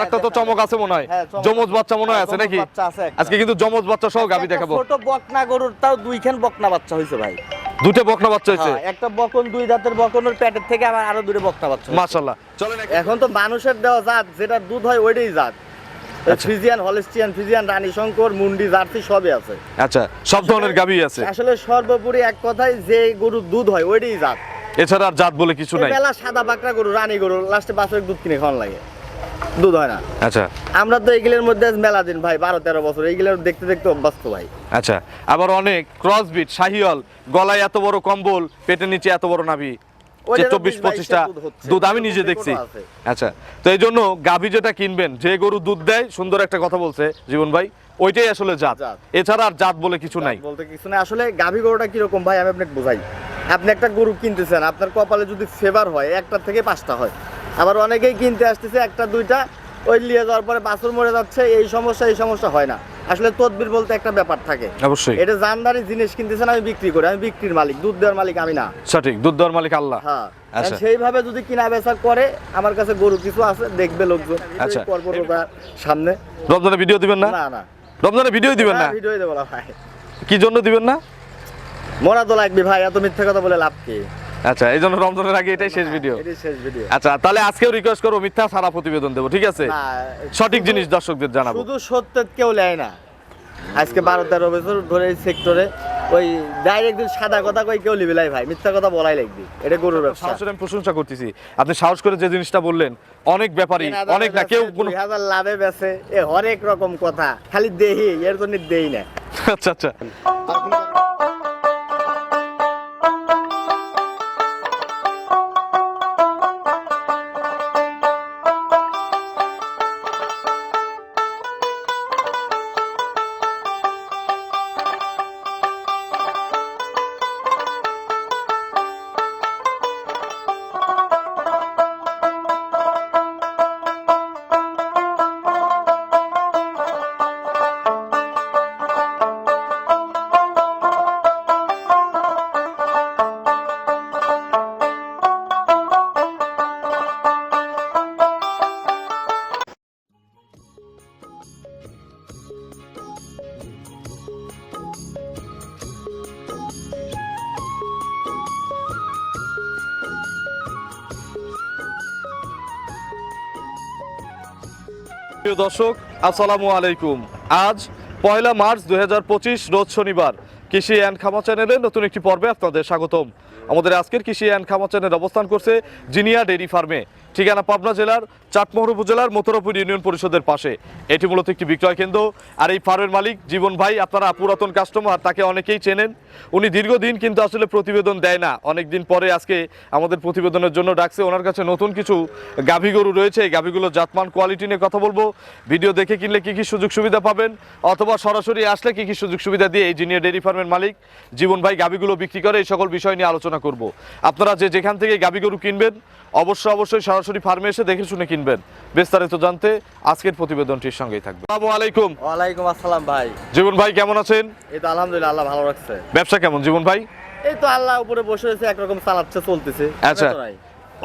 আর একটা তো চমক আছে মনে হয়। হ্যাঁ, জমজ বাচ্চা মনে হয় হ্যাঁ, আছে নাকি আছে একটা। আজকে কিন্তু জমজ বাচ্চা সহ গাবি দেখাবো। ছোট বকনা গরুর তাও দুইখান বকনা বাচ্চা হয়েছে ভাই। দুটো বকনা বাচ্চা হয়েছে হ্যাঁ, একটা বকন দুই দাঁতের বকনের পেটের থেকে আবার আরও দুটো বকনা বাচ্চা মাশাআল্লাহ। চলেন এখন। তো মানুষের দেওয়া জাত যেটা দুধ হয় ওইটাই জাত। আচ্ছা। ফিজিয়ান হলিস্টিয়ান ফিজিয়ান রানী শঙ্কর মুন্ডি জার্সি সবই আছে। আচ্ছা সব ধরনের গাবি আছে। আসলে সর্বোপরি এক কথায় যে গরুর দুধ হয় ওইটাই জাত। এছাড়া আর জাত বলে কিছু নাই। বেলা সাদা বাকরা গরু রানী গরু লাস্টে বাছরের দুধ কিনে খাওয়ান লাগে। দুধ হয় না। আচ্ছা। আমরা তো এইগুলোর মধ্যে মেলা দিন ভাই বারো তেরো বছর দেখতে দেখতে অভ্যস্ত ভাই। আচ্ছা আবার অনেক ক্রসবিট গলায় এত বড় কম্বল পেটের নিচে এত বড় নাভি চব্বিশ পঁচিশটা দুধ আমি নিজে দেখছি। আচ্ছা তো এই জন্য গাভী যেটা কিনবেন যে গরু দুধ দেয় সুন্দর একটা কথা বলছে জীবন ভাই ওইটাই আসলে জাত। জাত। এছাড়া আর জাত বলে কিছু নাই। বলতে কিছু নাই। আসলে গাভী গরুটা কীরকম ভাই আমি আপনাকে বোঝাই। আপনি একটা গরু কিনতেছেন আপনার কপালে যদি ফেভার হয় একটা থেকে পাঁচটা হয়। আবার অনেকেই কিনতে আসতেছে একটা দুইটা ওই নিয়ে যাওয়ার পরে বাছুর মরে যাচ্ছে এই সমস্যা এই সমস্যা হয় না। আসলে তদবির বলতে একটা ব্যাপার থাকে। অবশ্যই। এটা জানদারি জিনিস কিনতেছেন আমি বিক্রি করি আমি বিক্রির মালিক দুধ দেওয়ার মালিক আমি না। সঠিক দুধ দেওয়ার মালিক আল্লাহ। হ্যাঁ। আচ্ছা। সেইভাবে যদি কিনা বেচা করে আমার কাছে গরু কিছু আছে দেখবে লোকজন। আচ্ছা। সামনে। রমজানে ভিডিও দিবেন না? না না। রমজানে ভিডিও দিবেন না? ভিডিও দেবো না ভাই। কি জন্য দিবেন না? মরা তো লাগবে ভাই এত মিথ্যা কথা বলে লাভ কি? আচ্ছা এই জন্য রমজানের আগে এটাই শেষ ভিডিও শেষ ভিডিও আচ্ছা তাহলে আজকেও রিকোয়েস্ট করব মিথ্যা সারা প্রতিবেদন দেবো ঠিক আছে? সঠিক জিনিস দর্শকদের জানাব। শুধু সত্যের কেউ নেয় না। আজকে বারো তেরো বছর ধরে এই সেক্টরে ওই ডাইরেক্ট সাদা কথা কই কেউ লিবে ভাই মিথ্যা কথা বলাই লাগবে। এটা গরুর ব্যবসা। সাহসের আমি প্রশংসা করতেছি। আপনি সাহস করে যে জিনিসটা বললেন অনেক ব্যাপারই অনেক না কেউ কোনো হাজার লাভে বেছে এ হরেক রকম কথা খালি দেহি এর জন্য দেই না। আচ্ছা আচ্ছা। দর্শক, আসসালামু আলাইকুম। আজ পয়লা মার্চ দুই হাজার পঁচিশ, রোজ শনিবার। কৃষি অ্যান্ড খামা চ্যানেলের নতুন একটি পর্বে আপনাদের স্বাগতম। আমাদের আজকের কৃষি অ্যান্ড খামা চ্যানেল অবস্থান করছে জিনিয়া ডেইরি ফার্মে। ঠিকানা পাবনা জেলার চাটমোহর উপজেলার মথুরাপুর ইউনিয়ন পরিষদের পাশে। এটি মূলত একটি বিক্রয় কেন্দ্র। আর এই ফার্মের মালিক জীবন ভাই, আপনারা পুরাতন কাস্টমার তাকে অনেকেই চেনেন। উনি দীর্ঘদিন কিন্তু আসলে প্রতিবেদন দেয় না। অনেক দিন পরে আজকে আমাদের প্রতিবেদনের জন্য ডাকছে। ওনার কাছে নতুন কিছু গাভী গরু রয়েছে। এই গাভীগুলো জাতমান কোয়ালিটি নিয়ে কথা বলব। ভিডিও দেখে কিনলে কি কি সুযোগ সুবিধা পাবেন? অথবা সরাসরি আসলে কি কি সুযোগ সুবিধা দিয়ে এই জিনিয়া ডেয়ারি ফার্মের মালিক জীবন ভাই গাভীগুলো বিক্রি করে এই সকল বিষয় নিয়ে আলোচনা করব। আপনারা যে যেখান থেকে গাবি গরু কিনবেন অবশ্যই অবশ্যই সরাসরি ফার্মে এসে দেখে শুনে কিনবেন। বিস্তারিত জানতে আজকের প্রতিবেদনটির সঙ্গেই থাকবে আসসালামু আলাইকুম। ওয়ালাইকুম আসসালাম ভাই। জীবন ভাই কেমন আছেন? এই তো আলহামদুলিল্লাহ আল্লাহ ভালো রাখছে। ব্যবসা কেমন জীবন ভাই? এই তো আল্লাহ উপরে বসে রয়েছে একরকম চালাচ্ছে চলতেছে। আচ্ছা।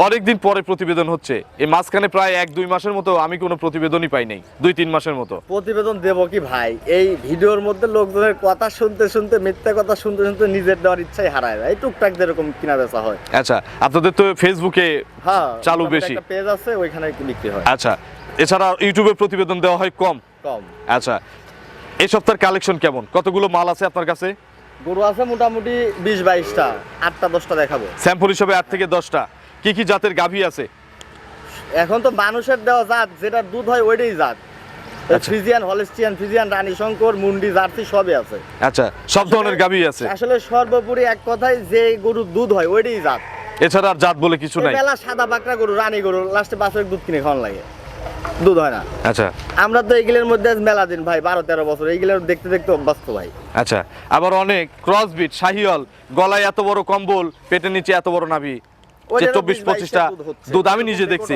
অনেকদিন পরে প্রতিবেদন হচ্ছে। এই মাঝখানে প্রায় এক দুই মাসের মতো আমি কোনো প্রতিবেদনই পাই নাই দুই তিন মাসের মতো। প্রতিবেদন দেব কি ভাই? এই ভিডিওর মধ্যে লোকজনের কথা শুনতে শুনতে মিথ্যা কথা শুনতে শুনতে নিজের দেওয়ার ইচ্ছাই হারায় যায় টুকটাক যেরকম কিনা বেচা হয়। আচ্ছা আপনাদের তো ফেসবুকে হ্যাঁ চালু বেশি। একটা পেজ আছে ওইখানে বিক্রি হয়। আচ্ছা এছাড়া ইউটিউবে প্রতিবেদন দেওয়া হয় কম। কম। আচ্ছা এই সপ্তাহের কালেকশন কেমন? কতগুলো মাল আছে আপনার কাছে? গরু আছে মোটামুটি বিশ বাইশটা আটটা দশটা দেখাবো। স্যাম্পল হিসেবে আট থেকে দশটা। কি কি জাতের গাভী আছে? এখন তো মানুষের দেওয়া জাত যেটা দুধ হয় ওইটাই জাত। আচ্ছা। হলিস্টিয়ান ফিজিয়ান রানী শঙ্কর মুন্ডি জার্সি সবই আছে। আচ্ছা সব ধরনের গাভী আছে? আসলে সর্বোপরি এক কথায় যে গরুর দুধ হয় ওইটাই জাত। এছাড়া আর জাত বলে কিছু নাই? বেলা সাদা বাকরা গরু রানী গরু লাস্টে বাছরের দুধ কিনে খাওয়ান লাগে। দুধ হয় না। আচ্ছা। আমরা তো এইগুলোর মধ্যে মেলা দিন ভাই বারো তেরো বছর এইগুলোর দেখতে দেখতে অভ্যস্ত ভাই। আচ্ছা আবার অনেক ক্রসবিট শাহিওয়াল গলায় এত বড় কম্বল পেটের নিচে এত বড় নাভি। যে চব্বিশ পঁচিশটা দুধ আমি নিজে দেখছি।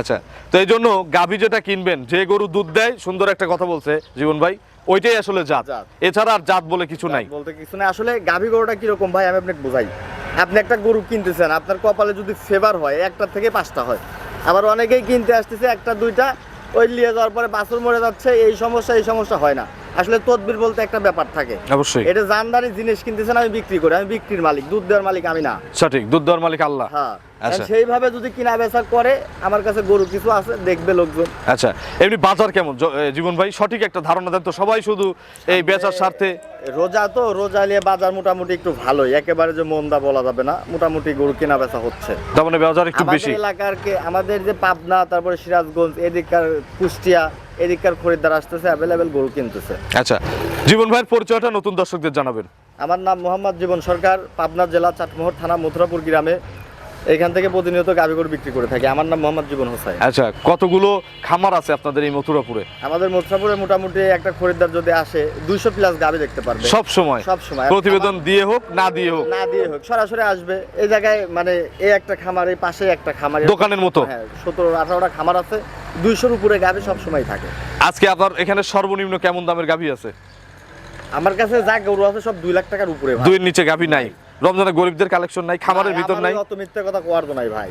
আচ্ছা তো এই জন্য গাভী যেটা কিনবেন যে গরু দুধ দেয় সুন্দর একটা কথা বলছে জীবন ভাই ওইটাই আসলে জাত। এছাড়া আর জাত বলে কিছু নাই। বলতে কিছু না আসলে গাভী গরুটা কীরকম ভাই আমি আপনাকে বোঝাই। আপনি একটা গরু কিনতেছেন আপনার কপালে যদি ফেভার হয় একটা থেকে পাঁচটা হয়। আবার অনেকেই কিনতে আসতেছে একটা দুইটা ওই নিয়ে যাওয়ার পরে বাছুর মরে যাচ্ছে এই সমস্যা এই সমস্যা হয় না। আসলে তদবির বলতে একটা ব্যাপার থাকে। অবশ্যই। এটা জানদারি জিনিস কিনতেছেন আমি বিক্রি করি আমি বিক্রির মালিক দুধ দেওয়ার মালিক আমি না। সঠিক দুধ দেওয়ার মালিক আল্লাহ। হ্যাঁ। আচ্ছা। সেইভাবে যদি কিনা বেচা করে আমার কাছে গরু কিছু আছে দেখবে লোকজন। আচ্ছা এমনি বাজার কেমন? জীবন ভাই সঠিক একটা ধারণা দেন তো সবাই শুধু এই বেচার স্বার্থে। রোজা তো রোজা নিয়ে বাজার মোটামুটি একটু ভালোই একেবারে যে মন্দা বলা যাবে না মোটামুটি গরু কেনা বেচা হচ্ছে। তার মানে বাজার একটু বেশি। এলাকার কে আমাদের যে পাবনা তারপরে সিরাজগঞ্জ এদিককার কুষ্টিয়া এদিককার খরিদ্দার আসতেছে অ্যাভেলেবেল গরু কিনতেছে। আচ্ছা জীবন ভাইয়ের পরিচয়টা নতুন দর্শকদের জানাবেন। আমার নাম মোহাম্মদ জীবন সরকার পাবনা জেলা চাটমোহর থানা মথুরাপুর গ্রামে। এখান থেকে প্রতিনিয়ত গাভী গরু বিক্রি করে থাকি। আমার নাম মোহাম্মদ জীবন হোসাইন। আচ্ছা কতগুলো খামার আছে আপনাদের এই মথুরাপুরে? আমাদের মথুরাপুরে মোটামুটি একটা খরিদ্দার যদি আসে দুইশো প্লাস গাভী দেখতে পারবে। সব সময়? সব সময়। প্রতিবেদন দিয়ে হোক না দিয়ে হোক? না দিয়ে হোক সরাসরি আসবে। এই জায়গায় মানে এই একটা খামার এই পাশে একটা খামার। দোকানের মতো? হ্যাঁ সতেরো আঠারোটা খামার আছে। দুইশোর উপরে গাভী সব সময় থাকে। আজকে আপনার এখানে সর্বনিম্ন কেমন দামের গাভী আছে? আমার কাছে যা গরু আছে সব দুই লাখ টাকার উপরে। দুইয়ের নিচে গাভী নাই। রমজানে গরিবদের কালেকশন নাই খামারের ভিতর নাই। অত মিথ্যে কথা কোয়ার নাই ভাই।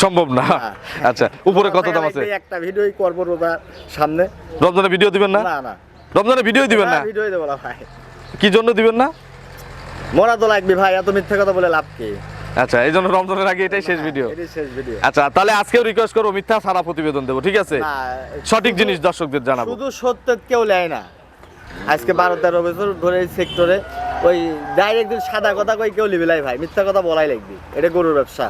সম্ভব না। হ্যাঁ। আচ্ছা উপরে কত দাম আছে? একটা ভিডিওই করব রোজার সামনে। রমজানে ভিডিও দিবেন না? না না। রমজানে ভিডিও দিবেন না? ভিডিওই দেবো না ভাই। কি জন্য দিবেন না? মরা তো লাগবে ভাই এত মিথ্যে কথা বলে লাভ কি? আচ্ছা এই জন্য রমজানের আগে এটাই শেষ ভিডিও এটাই শেষ ভিডিও আচ্ছা তাহলে আজকেও রিকোয়েস্ট করব মিথ্যা সারা প্রতিবেদন দেবো ঠিক আছে? সঠিক জিনিস দর্শকদের জানাব। শুধু সত্য কেউ নেয় না। আজকে বারো তেরো বছর ধরে এই সেক্টরে ওই ডাইরেক্ট সাদা কথা কই কেউ লিবিলাই ভাই। মিথ্যা কথা বলাই লাগবে। এটা গরুর ব্যবসা।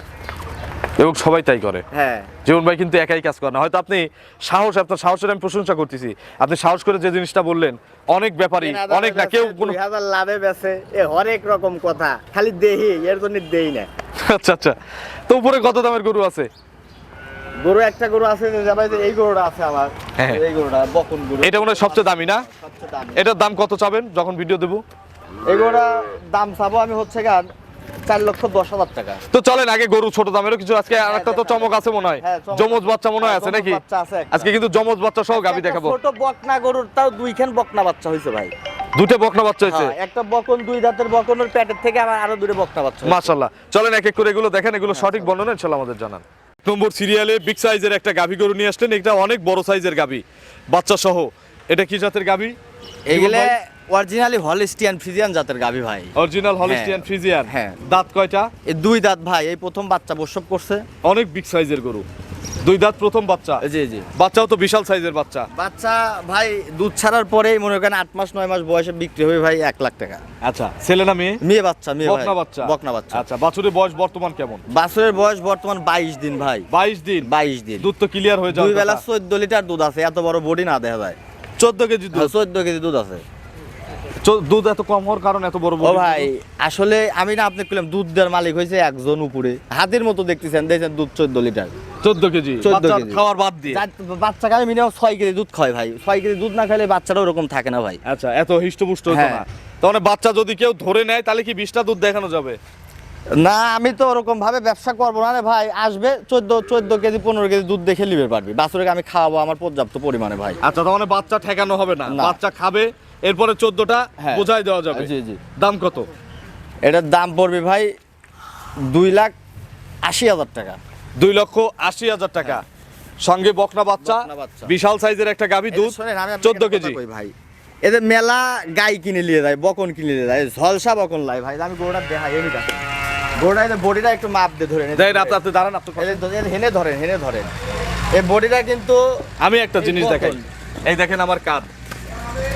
এবং সবাই তাই করে। হ্যাঁ। জীবন ভাই কিন্তু একাই কাজ করে না। হয়তো আপনি সাহস আপনার সাহসের আমি প্রশংসা করতেছি। আপনি সাহস করে যে জিনিসটা বললেন অনেক ব্যাপারী তিন হাজার অনেক না কেউ কোনো হাজার লাভে বেছে এ হরেক রকম কথা। খালি দেহি এর জন্য দেই না। আচ্ছা আচ্ছা। তো উপরে কত দামের গরু আছে? গরু একটা গরু আছে যে ভাই যে এই গরুটা আছে আমার। হ্যাঁ। এই গরুটা বকন গরু। এটা মনে হয় সবচেয়ে দামি না? সবচেয়ে দামি। এটার দাম কত চাবেন? যখন ভিডিও দেবো। গরুটা দাম চাবো আমি হচ্ছে গান চার লক্ষ দশ হাজার টাকা। তো চলেন আগে গরু ছোট দামেরও কিছু আজকে আর একটা তো চমক আছে মনে হয়। হ্যাঁ, জমজ বাচ্চা মনে হয় আছে নাকি? বাচ্চা আছে একটা। আজকে কিন্তু জমজ বাচ্চা সহ গাবি দেখাবো। ছোট বকনা গরুর তাও দুইখান বকনা বাচ্চা হয়েছে ভাই। দুটো বকনা বাচ্চা হয়েছে হ্যাঁ, একটা বকন দুই দাঁতের বকনের পেটের থেকে আমার আরও দুটো বকনা বাচ্চা হয়েছে। মাশাল্লাহ চলেন এক এক করে এগুলো দেখেন এগুলো সঠিক বর্ণনা ইনশাল্লাহ আমাদের জানান। নম্বর সিরিয়ালে বিগ সাইজের একটা গাভী গরু নিয়ে আসলেন এটা অনেক বড় সাইজের গাভী বাচ্চা সহ। এটা কি জাতের গাভী? এগুলো অরিজিনালি হলিস্টিয়ান ফ্রিজিয়ান জাতের গাভী ভাই। Original Holstein Friesian? হ্যাঁ। দাঁত কয়টা? এই দুই দাঁত ভাই এই প্রথম বাচ্চা প্রসব করছে। অনেক বিগ সাইজের গরু। দুই দাঁত প্রথম বাচ্চা? জি জি। বাচ্চাও তো বিশাল সাইজের বাচ্চা। বাচ্চা ভাই দুধ ছাড়ার পরেই মনে করেন আট মাস নয় মাস বয়সে বিক্রি হবে ভাই এক লাখ টাকা। আচ্ছা ছেলে না মেয়ে? মেয়ে বাচ্চা মেয়ে বকনা বাচ্চা। বকনা বাচ্চা। আচ্ছা বাছুরের বয়স বর্তমান কেমন? বাছুরের বয়স বর্তমান বাইশ দিন ভাই। বাইশ দিন? বাইশ দিন। দুধ তো ক্লিয়ার হয়ে যাবে দুই বেলা চোদ্দ লিটার দুধ আছে এত বড় বডি না দেখা যায় চোদ্দ কেজি দুধ? চোদ্দ কেজি দুধ আছে। দুধ এত কম হওয়ার কারণ এত বড় ভাই আসলে আমি না আপনি বললাম দুধ দেওয়ার মালিক হয়েছে একজন উপরে। হাতের মতো দেখতেছেন দেখছেন দুধ চোদ্দ লিটার। চোদ্দ কেজি? 14 বাচ্চা খাওয়ার বাদ দিয়ে? যার বাচ্চাকে আমি মিনিমাম ছয় কেজি দুধ খাই ভাই। ছয় কেজি দুধ না খাইলে বাচ্চাটা ওরকম থাকে না ভাই। আচ্ছা এত হিষ্টপুষ্ট হ্যাঁ। না। তাহলে বাচ্চা যদি কেউ ধরে নেয় তাহলে কি বিশটা দুধ দেখানো যাবে? না আমি তো ওরকম ভাবে ব্যবসা করব না রে ভাই। আসবে চোদ্দ চোদ্দ কেজি পনেরো কেজি দুধ দেখে নিবে পারবি। বাছুরকে আমি খাওয়াবো আমার পর্যাপ্ত পরিমাণে ভাই। আচ্ছা তার মানে বাচ্চা ঠেকানো হবে না। বাচ্চা খাবে এরপরে চোদ্দটা হ্যাঁ। বোঝাই দেওয়া যাবে। জি জি। দাম কত? এটার দাম পড়বে ভাই দুই লাখ আশি হাজার টাকা। দুই লক্ষ আশি হাজার টাকা। সঙ্গে বকনা বাচ্চা বিশাল সাইজের একটা গাভী দুধ চোদ্দ কেজি। ভাই। এদের মেলা গাই কিনে নিয়ে যায় বকন কিনে নিয়ে যায় ঝলসা বকন লাই ভাই। আমি গোড়া দেখাই এমনি গোড়া বডিটা একটু মাপ দিয়ে ধরে। দেন আপনি আপনি দাঁড়ান আপনি ধরে- হেনে ধরেন হেনে ধরেন। এই বডিটা কিন্তু আমি একটা জিনিস দেখাই। এই দেখেন আমার কাঁধ।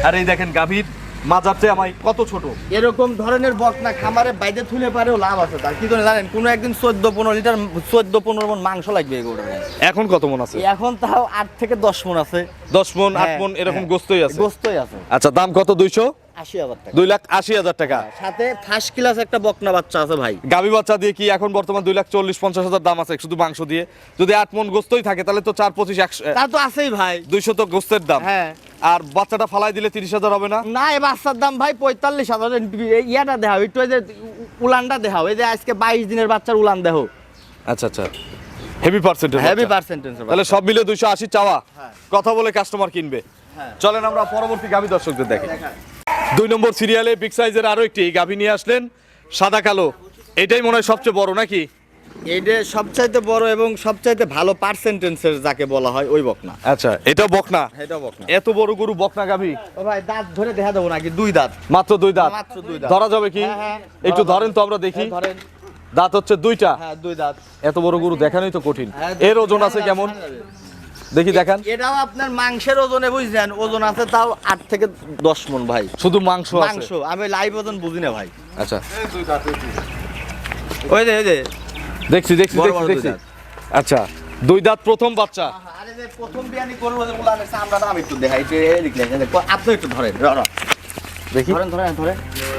আর এই দেখেন গাভীর মাজারতে আমায় কত ছোট। এরকম ধরনের বকনা খামারে বাইরে থুলে পারে লাভ আছে তার কি করে জানেন? কোনো একদিন চোদ্দ পনেরো লিটার চোদ্দ পনেরো মন মাংস লাগবে এগুলো এখন কত মন আছে? এখন তাও আট থেকে দশ মন আছে। দশ মন আট হ্যাঁ, মন এরকম হ্যাঁ। গোস্তই আছে? গোস্তই আছে। আচ্ছা দাম কত? দুইশো? আশি হাজার টাকা। দুই লাখ আশি হাজার টাকা। সাথে ফার্স্ট ক্লাস একটা বকনা বাচ্চা আছে ভাই। গাভী বাচ্চা দিয়ে কি এখন বর্তমান দুই লাখ চল্লিশ পঞ্চাশ হাজার দাম আছে শুধু মাংস দিয়ে? যদি আট মন গোস্তই থাকে তাহলে তো চার পঁচিশ একশো তা তো আছেই ভাই। দুইশো তো গোস্তের দাম। হ্যাঁ। আর বাচ্চাটা ফালাই দিলে তিরিশ হাজার হবে না? না এই বাচ্চার দাম ভাই পঁয়তাল্লিশ হাজার। ইয়াটা দেখাও একটু এই যে উলানটা দেখাও। এই যে আজকে বাইশ দিনের বাচ্চার উলান দেহ আচ্ছা আচ্ছা। হেভি হেভি পার্সেন্টেজ তাহলে সব মিলে দুইশো আশি চাওয়া। হ্যাঁ। কথা বলে কাস্টমার কিনবে। হ্যাঁ। চলেন আমরা পরবর্তী গাভী দর্শকদের দেখি। দুই নম্বর সিরিয়ালে বিগ সাইজের আরও একটি গাভী নিয়ে আসলেন সাদা কালো। এটাই মনে হয় সবচেয়ে বড় নাকি? এইটা সবচাইতে বড় এবং সবচাইতে ভালো পার্সেন্টেন্সের যাকে বলা হয় ওই বকনা। আচ্ছা এটা বকনা? এটা বকনা। এত বড় গরু বকনা গাভী? ও ভাই দাঁত ধরে দেখা দেবো নাকি দুই দাঁত। মাত্র দুই দাঁত? মাত্র দুই দাঁত। ধরা যাবে কি? হ্যাঁ, হ্যাঁ, একটু ধরেন। তো আমরা দেখি। হ্যাঁ, ধরেন। দাঁত হচ্ছে দুইটা? হ্যাঁ দুই দাঁত। এত বড় গরু দেখানোই তো কঠিন। এর ওজন আছে কেমন? দেখি দেখান। এটাও আপনার মাংসের ওজনে বুঝছেন ওজন আছে তাও আট থেকে দশ মন ভাই। শুধু মাংস মাংস আমি লাইভ ওজন বুঝি না ভাই। আচ্ছা। ওই যে ওই যে। দেখছি দেখছি দেখছি। আচ্ছা দুই দাঁত প্রথম বাচ্চা। আরে যে প্রথম বিয়ানি করব আমি একটু দেখাই আপনি একটু ধরেন। দেখি। ধরেন ধরেন ধরেন।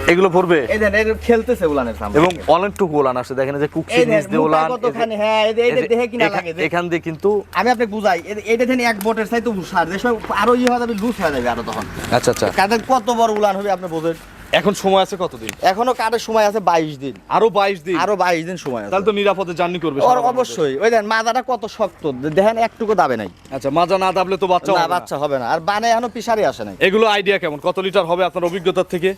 এগুলো পড়বে এই দেন এর খেলতেছে উলানের এবং অনেকটুকু ওলান আসে দেখেন যে কুকসি নিচ দিয়ে ওলান কতখানি হ্যাঁ এই যে- দেখে কিনা লাগে যে। এখান দিয়ে কিন্তু আমি আপনাকে বুঝাই এটা থেকে এক বটের সাইজ তো সার দেশ আরও ইয়ে হয়ে যাবে লুজ হয়ে যাবে আরও তখন। আচ্ছা আচ্ছা। কাদের কত বড় উলান হবে আপনি বোঝেন। এখন সময় আছে কতদিন? এখনও কাদের সময় আছে বাইশ দিন। আরও বাইশ দিন? আরও বাইশ দিন সময় আছে। তাহলে তো নিরাপদে জার্নি করবে। অবশ্যই। ওই দেন মাজাটা কত শক্ত। দেখেন একটুকু দাবে নাই। আচ্ছা মাজা না দাবলে তো বাচ্চা না। বাচ্চা হবে না। আর বানে এখনও পিসারে আসে নাই। এগুলো আইডিয়া কেমন? কত লিটার হবে আপনার অভিজ্ঞতার থেকে?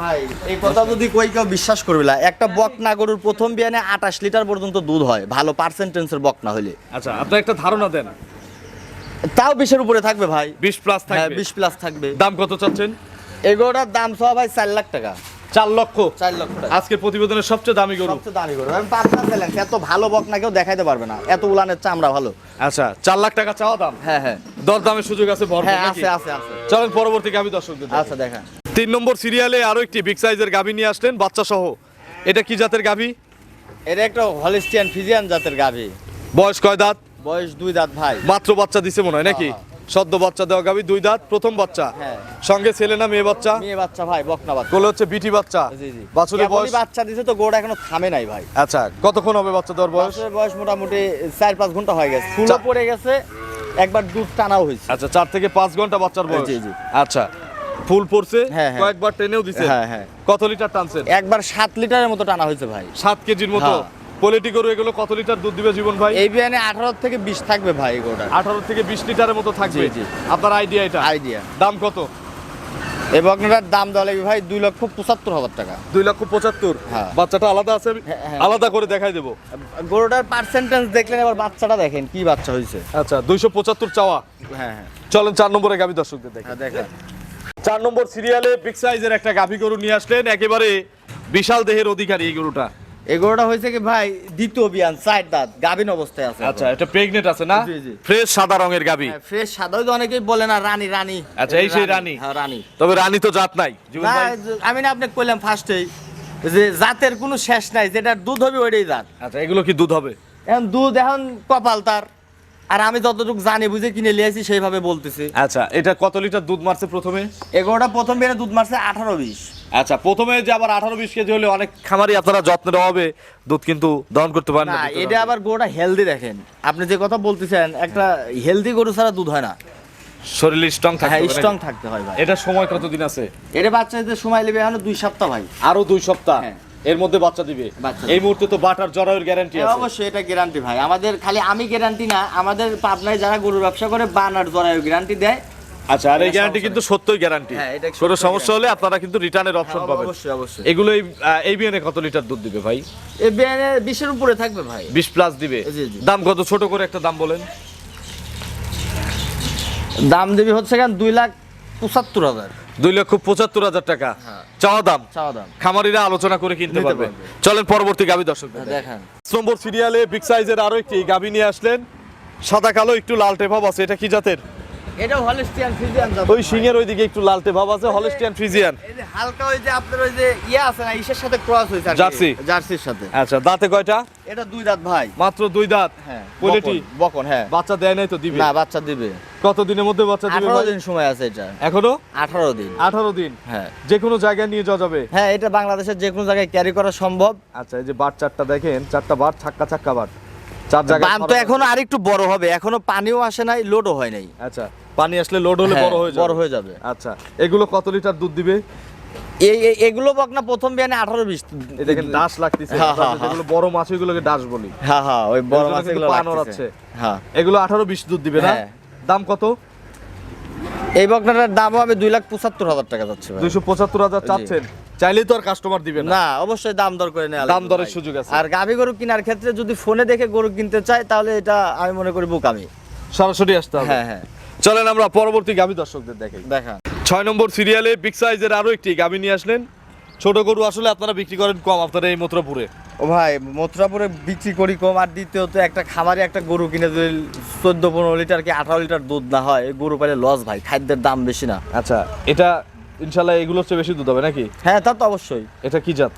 ভাই এই কথা যদি কই কেউ বিশ্বাস করবে না একটা বকনা গরুর প্রথম বিয়ানে আঠাশ লিটার পর্যন্ত দুধ হয়। ভালো পার্সেন্টেন্সের বকনা হইলে। আচ্ছা আপনার একটা ধারণা দেন। তাও বিশের উপরে থাকবে ভাই। বিশ প্লাস হ্যাঁ থাকবে। বিশ প্লাস থাকবে। দাম কত চাচ্ছেন? এগুলোটার দাম সব ভাই চার লাখ টাকা। চার লক্ষ? চার লক্ষ টাকা। আজকের প্রতিবেদনের সবচেয়ে দামি গরু? সবচেয়ে দামি গরু। আমি পাবনা ছিলাম এত ভালো বক না কেউ দেখাইতে পারবে না। এত উলানের চামড়া ভালো। আচ্ছা চার লাখ টাকা চাওয়া দাম? হ্যাঁ হ্যাঁ। দর দামের সুযোগ আছে ভরপুর হ্যাঁ আছে আছে আছে। চলেন পরবর্তী গাভী দর্শকদের আচ্ছা দেখা। তিন নম্বর সিরিয়ালে আরও একটি বিগ সাইজের গাভী নিয়ে আসলেন বাচ্চা সহ এটা কি জাতের গাভী? এটা একটা হলিস্টিয়ান ফিজিয়ান জাতের গাভী। বয়স কয় দাঁত? বয়স দুই দাঁত ভাই। মাত্র বাচ্চা দিছে মনে হয় নাকি? হ্যাঁ। সদ্য বাচ্চা দেওয়া গাবি দুই দাঁত প্রথম বাচ্চা। হ্যাঁ। সঙ্গে ছেলে না মেয়ে বাচ্চা? মেয়ে বাচ্চা ভাই বকনা বাচ্চা। কোলে হচ্ছে বিটি বাচ্চা। জি জি বাছুরের বয়স? বাচ্চা দিছে তো গোড়া এখনও থামে নাই ভাই। আচ্ছা কতক্ষণ হবে বাচ্চা দেওয়ার বয়স? বয়স মোটামুটি চার পাঁচ ঘণ্টা হয়ে গেছে। ফুলও পড়ে গেছে একবার দুধ টানাও হয়েছে। আচ্ছা চার থেকে পাঁচ ঘণ্টা বাচ্চার বয়স। জি, জি। আচ্ছা ফুল পড়ছে হ্যাঁ, হ্যাঁ। কয়েকবার টেনেও দিছে। হ্যাঁ, হ্যাঁ। কত লিটার টানছেন? একবার সাত লিটারের মতো টানা হয়েছে ভাই। সাত কেজির মতো। কোয়ালিটি গরু এগুলো কত লিটার দুধ দিবে জীবন ভাই? এই বিয়ানে আঠারো থেকে বিশ থাকবে ভাই এগুলোটা। আঠারো থেকে বিশ লিটারের মতো থাকবে। জি। আপনার আইডিয়া এটা? আইডিয়া দাম কত? এই বকনাটার দাম দেওয়া লাগবে ভাই দুই লক্ষ পঁচাত্তর হাজার টাকা। দুই লক্ষ পঁচাত্তর? হ্যাঁ। বাচ্চাটা আলাদা আছে? হ্যাঁ, হ্যাঁ। আলাদা করে দেখাই দেবো। গরুটার পার্সেন্টেজ দেখলেন এবার বাচ্চাটা দেখেন কি বাচ্চা হয়েছে। আচ্ছা দুইশো পঁচাত্তর চাওয়া। হ্যাঁ হ্যাঁ। চলেন চার নম্বরে গাভী দর্শকদের দেখেন হ্যাঁ দেখেন। চার নম্বর সিরিয়ালে বিগ সাইজের একটা গাভী গরু নিয়ে আসলেন। একেবারে বিশাল দেহের অধিকারী এই গরুটা। এই গরুটা হয়েছে কি ভাই? দ্বিতীয় বিয়ান চার দাঁত গাভিন অবস্থায় আছে আচ্ছা এটা প্রেগনেন্ট আছে না? জি, জি। ফ্রেশ সাদা রঙের গাভী। ফ্রেশ সাদা ওই অনেকেই বলে না রানী রানী। আচ্ছা, এই সেই রানী। হ্যাঁ রানী। তবে রানী তো জাত নাই। জীবন ভাই? আমি না আপনাকে কইলাম ফার্স্টেই যে জাতের কোনো শেষ নাই যেটা দুধ হবে ওইটাই জাত। আচ্ছা এগুলো কি দুধ হবে? এখন দুধ এখন কপাল তার। আর আমি যতটুকু জানি বুঝে কিনে লিয়েছি সেইভাবে বলতেছি। আচ্ছা এটা কত লিটার দুধ মারছে প্রথমে? এগারোটা প্রথম বেড়ে দুধ মারছে আঠারো বিশ। আচ্ছা প্রথমে যে আবার আঠারো বিশ কেজি হলে অনেক খামারি আপনারা যত্নের অভাবে দুধ কিন্তু দহন করতে পারেন না এটা আবার গরুটা হেলদি দেখেন। আপনি যে কথা বলতেছেন একটা হেলদি গরু ছাড়া দুধ হয় না। শরীরে স্ট্রং থাকে হ্যাঁ স্ট্রং থাকতে হয় ভাই। এটা সময় কতদিন আছে? এটা বাচ্চা দিতে সময় নেবে এখন দুই সপ্তাহ ভাই। আরও দুই সপ্তাহ? হ্যাঁ। এর মধ্যে বাচ্চা দিবে? এই মুহূর্তে তো বাটার জরায়ুর গ্যারান্টি হ্যাঁ, আছে। অবশ্যই এটা গ্যারান্টি ভাই। আমাদের খালি আমি গ্যারান্টি না আমাদের পাবনায় যারা গরুর ব্যবসা করে বানার জরায়ু গ্যারান্টি দেয়। আচ্ছা আর এই গ্যারান্টি কিন্তু সত্যই গ্যারান্টি কোনো সমস্যা হলে আপনারা কিন্তু রিটার্নের অপশন হ্যাঁ, পাবেন। অবশ্যই অবশ্যই। এগুলো এই বিয়ানে কত লিটার দুধ দিবে ভাই? এই বিয়ানে বিশের উপরে থাকবে ভাই। বিশ প্লাস দিবে। দাম কত? ছোট করে একটা দাম বলেন। দাম দেবী হচ্ছে কেন দুই লাখ পঁচাত্তর হাজার। দুই লক্ষ পঁচাত্তর হাজার টাকা। হ্যাঁ। চাওয়া দাম? চাওয়া দাম। খামারিরা আলোচনা করে কিনতে নিতে পারবে। চলেন পরবর্তী গাভী দর্শক হ্যাঁ, দেখেন। নম্বর সিরিয়ালে বিগ সাইজের আরও একটি গাভী নিয়ে আসলেন। সাদা কালো একটু লালটে ভাব আছে এটা কি জাতের? এটাও হলিস্টিয়ান ফিজিয়ান ওই সিংয়ের ওইদিকে একটু লালটে ভাব আছে হলস্টিয়ান ফ্রিজিয়ান এই যে হালকা ওই যে আপনার ওই যে ইয়ে আছে না ইসের সাথে ক্রস আর জার্সি। জার্সির সাথে। আচ্ছা দাঁতে কয়টা? এটা দুই দাঁত ভাই। মাত্র দুই দাঁত? হ্যাঁ কোয়ালিটি বকন, হ্যাঁ। বাচ্চা দেয় নাই তো দিবে? না বাচ্চা দিবে। কত দিনের মধ্যে বাচ্চা দিবে আঠারো ভাই? দিন সময় আছে এটা। এখনও? আঠারো দিন। আঠারো দিন? হ্যাঁ। যে কোনো জায়গায় নিয়ে যাওয়া যাবে? হ্যাঁ এটা বাংলাদেশের যে কোনো জায়গায় ক্যারি করা সম্ভব। আচ্ছা এই যে বাট চারটা দেখেন চারটা বাট ছাক্কা ছাক্কা বাট চার জায়গায় বান তো এখনও আরেকটু বড় হবে এখনও পানিও আসে নাই লোডও হয় নাই। আচ্ছা। পানি আসলে লোড হলে হ্যাঁ, বড় হয়ে বড় হয়ে যাবে। আচ্ছা এগুলো কত লিটার দুধ দিবে? এই এগুলো বক না প্রথম বিয়ানে আঠারো বিশ দেখেন ডাস লাগতেছে। হ্যাঁ, আমরা হ্যাঁ, যেগুলো বড় মাছ ওইগুলোকে ডাস বলি। হ্যাঁ হ্যাঁ ওই বড় মাছ এগুলো। নড়াচ্ছে। হ্যাঁ। এগুলো আঠারো বিশ দুধ দিবে না? হ্যাঁ। দাম কত? এই বকনাটার দামও আমি দুই লাখ পঁচাত্তর হাজার টাকা যাচ্ছে ভাই। দুইশো পঁচাত্তর হাজার। চাচ্ছেন। চাইলে তো আর কাস্টমার দিবে না। না অবশ্যই দাম দর করে নেওয়া দাম দরের সুযোগ আছে। আর গাভী গরু কেনার ক্ষেত্রে যদি ফোনে দেখে গরু কিনতে চায় তাহলে এটা আমি মনে করি বোকামি। সরাসরি আসতে হবে। হ্যাঁ হ্যাঁ। চলেন আমরা পরবর্তী গাভী দর্শকদের দেখাই। দেখা ছয় নম্বর সিরিয়ালে বিগ সাইজের আরও একটি গাভী নিয়ে আসলেন। ছোট গরু আসলে আপনারা বিক্রি করেন কম আপনারা এই মথুরাপুরে। ও ভাই মথুরাপুরে বিক্রি করি কম আর দ্বিতীয়ত একটা খামারে একটা গরু কিনে যদি চোদ্দ পনেরো লিটার কি আঠারো লিটার দুধ না হয় গরু পেলে লস ভাই খাদ্যের দাম বেশি না। আচ্ছা এটা ইনশাল্লাহ এগুলোর চেয়ে বেশি দুধ হবে নাকি? হ্যাঁ তা তো অবশ্যই। এটা কি জাত?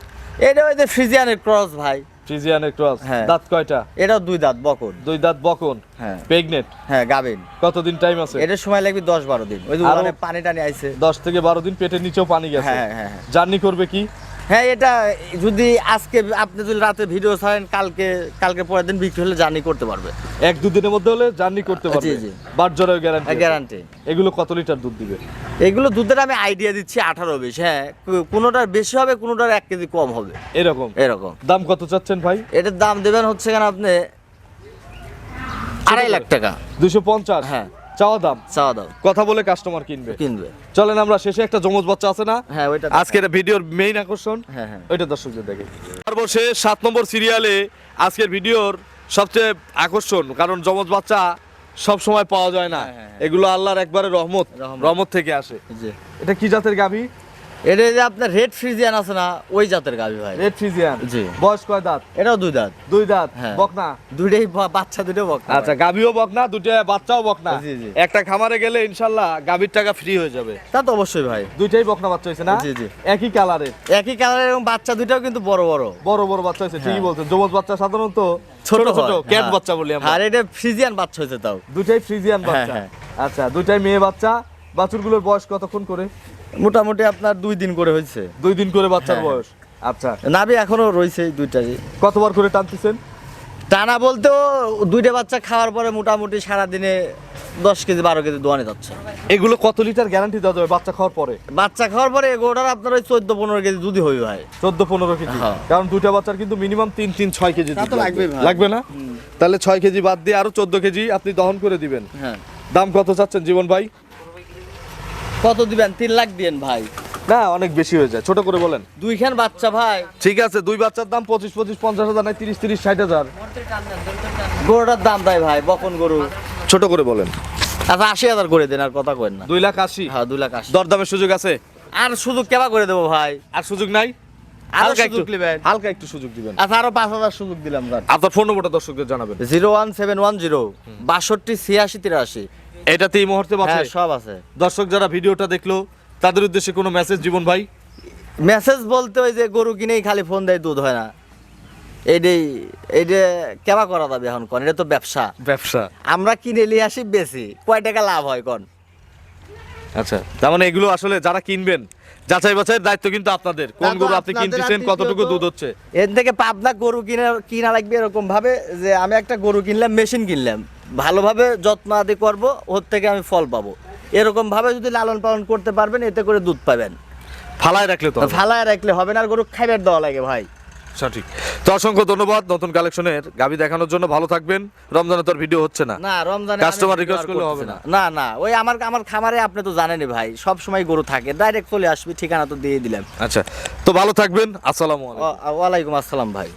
এটা ওই যে ফ্রিজিয়ানের ক্রস ভাই। ফ্রিজিয়ানের ক্রস হ্যাঁ। দাঁত কয়টা? এটা দুই দাঁত বকন দুই দাঁত বকন হ্যাঁ। প্রেগনেট হ্যাঁ গাবিন কতদিন টাইম আছে? এটার সময় লাগবে দশ বারো দিন। ওই যে পানি টানি আইছে। দশ থেকে বারো দিন পেটের নিচেও পানি গেছে। হ্যাঁ হ্যাঁ হ্যাঁ। জার্নি করবে কি? হ্যাঁ এটা যদি আজকে আপনি যদি রাতে ভিডিও ছাড়েন কালকে কালকে পরের দিন বিক্রি হলে জার্নি করতে পারবে। এক দুদিনের মধ্যে হলে জার্নি করতে পারবে। জি। বার জ্বরের গ্যারান্টি গ্যারান্টি এগুলো কত লিটার দুধ দিবে? এগুলো দুধের আমি আইডিয়া দিচ্ছি আঠারো বিশ হ্যাঁ। কোনোটার বেশি হবে কোনোটার এক কেজি কম হবে। এরকম? এরকম। দাম কত চাচ্ছেন ভাই? এটার দাম দেবেন হচ্ছে কেন আপনি আড়াই লাখ টাকা। দুশো পঞ্চাশ? হ্যাঁ। চাওয়া দাম? চাওয়া দাম। কথা বলে কাস্টমার কিনবে। কিনবে। চলেন আমরা শেষে একটা জমজ বাচ্চা আছে না? হ্যাঁ ওইটা আজকের ভিডিওর মেইন আকর্ষণ হ্যাঁ হ্যাঁ। ওইটা দর্শকদের দেখে। সর্বশেষ সাত নম্বর সিরিয়ালে আজকের ভিডিওর সবচেয়ে আকর্ষণ কারণ জমজ বাচ্চা সব সময় পাওয়া যায় না। হ্যাঁ, হ্যাঁ, হ্যাঁ। এগুলো আল্লাহর একবারে রহমত। রহমত। থেকে আসে। জি। এটা কি জাতের গাভী? এটা যে আপনার রেড ফ্রিজিয়ান আছে না ওই জাতের গাভি ভাই। রেড ফ্রিজিয়ান জি। বয়স কয় দাঁত? এটাও দুই দাঁত। দুই দাঁত? হ্যাঁ। বকনা? দুইটাই বাচ্চা দুটো বক আচ্ছা গাভীও বকনা দুটো বাচ্চাও বকনা। জি, জি। একটা খামারে গেলে গাভীর টাকা ফ্রি হয়ে যাবে। তা তো অবশ্যই ভাই। দুইটাই বকনা বাচ্চা হয়েছে না? জি, জি। একই একই কালারের এবং বাচ্চা কিন্তু বড় বড়। বড় বড় বাচ্চা হয়েছে ঠিকই হ্যাঁ। বলছেন। জমজ বাচ্চা সাধারণত ছোট ছোট ক্যাট। বাচ্চা বলি আমরা। আর এটা ফ্রিজিয়ান বাচ্চা হয়েছে তাও। দুটাই ফ্রিজিয়ান বাচ্চা। হ্যাঁ, আচ্ছা দুটাই মেয়ে বাচ্চা। বাছুরগুলোর বয়স কতক্ষণ করে? মোটামুটি আপনার দুই দিন করে হয়েছে। দুই দিন করে বাচ্চার হ্যাঁ, বয়স? আচ্ছা। নাভি এখনও রয়েছে এই দুইটারই কতবার করে টানতেছেন? টানা বলতেও দুইটা বাচ্চা খাওয়ার পরে মোটামুটি সারাদিনে দশ কেজি বারো কেজি দোয়ানে যাচ্ছে। এগুলো কত লিটার গ্যারান্টি দেওয়া যাবে বাচ্চা খাওয়ার পরে? বাচ্চা খাওয়ার পরে এগোটার আপনার ওই চোদ্দ পনেরো কেজি দুধই হয়ে ভাই চোদ্দ পনেরো কেজি। হ্যাঁ। কারণ দুইটা বাচ্চার কিন্তু মিনিমাম তিন তিন ছয় কেজি তা দুধ তো লাগবে। ভাই। লাগবে না? তাহলে ছয় কেজি বাদ দিয়ে আরও চোদ্দ কেজি আপনি দহন করে দিবেন। হ্যাঁ। দাম কত চাচ্ছেন জীবন ভাই? কত দিবেন? তিন লাখ দিয়েন ভাই। না অনেক বেশি হয়ে যায়। ছোট করে বলেন। দুইখান বাচ্চা ভাই। ঠিক আছে দুই বাচ্চার দাম পঁচিশ পঁচিশ পঞ্চাশ হাজার নাই তিরিশ তিরিশ ষাট হাজার। গরুটার দাম দেয় ভাই বকন গরু। ছোট করে বলেন। আচ্ছা আশি হাজার করে দেন আর কথা কেন না। দুই লাখ আশি। হ্যাঁ দুই লাখ আশি। দরদামের সুযোগ আছে? আর শুধু কেবা করে দেবো ভাই? আর সুযোগ নাই? হালকা একটু সুযোগ হালকা একটু সুযোগ দিবেন। আচ্ছা আরও পাঁচ হাজার সুযোগ দিলাম আপনার ফোন নম্বরটা দর্শকদের জানাবেন। Zero one seven one zero বাষট্টি ছিয়াশি তিরাশি। এটাতে এই মুহূর্তে হ্যাঁ আছে সব আছে। দর্শক যারা ভিডিওটা দেখল তাদের উদ্দেশ্যে কোনো মেসেজ জীবন ভাই? মেসেজ বলতে ওই যে গরু কিনেই খালি ফোন দেয় দুধ হয় না। এইটাই এইটা কেবা করা যাবে এখন কন? এটা তো ব্যবসা। ব্যবসা। আমরা কিনে নিয়ে আসি বেশি কয় টাকা লাভ হয় কন? আচ্ছা তার মানে এগুলো আসলে যারা কিনবেন যাচাই বাছাইয়ের দায়িত্ব কিন্তু আপনাদের। কোন গরু আপনি কিনতেছেন কতটুকু দুধ হচ্ছে? এর থেকে পাবনা গরু কিনে কিনা লাগবে এরকম ভাবে যে আমি একটা গরু কিনলাম মেশিন কিনলাম। ভালোভাবে যত্ন আদি করব ওর থেকে আমি ফল পাবো। এরকম ভাবে যদি লালন পালন করতে পারবেন এতে করে দুধ পাবেন। ফালায় রাখলে তো ফালায় রাখলে হবে না আর গরু খাইবার দেওয়া লাগে ভাই। সঠিক। তো অসংখ্য ধন্যবাদ নতুন কালেকশনের গাবি দেখানোর জন্য। ভালো থাকবেন। রমজানে তোর ভিডিও হচ্ছে না। না রমজানে কাস্টমার রিকোয়েস্ট করলে হবে না। না। না ওই আমার আমার খামারে আপনি তো জানেনই ভাই সব সময় গরু থাকে। ডাইরেক্ট চলে আসবি ঠিকানা তো দিয়ে দিলাম। আচ্ছা তো ভালো থাকবেন। আসসালামু আলাইকুম। ওয়া- ওয়ালাইকুম আসসালাম ভাই।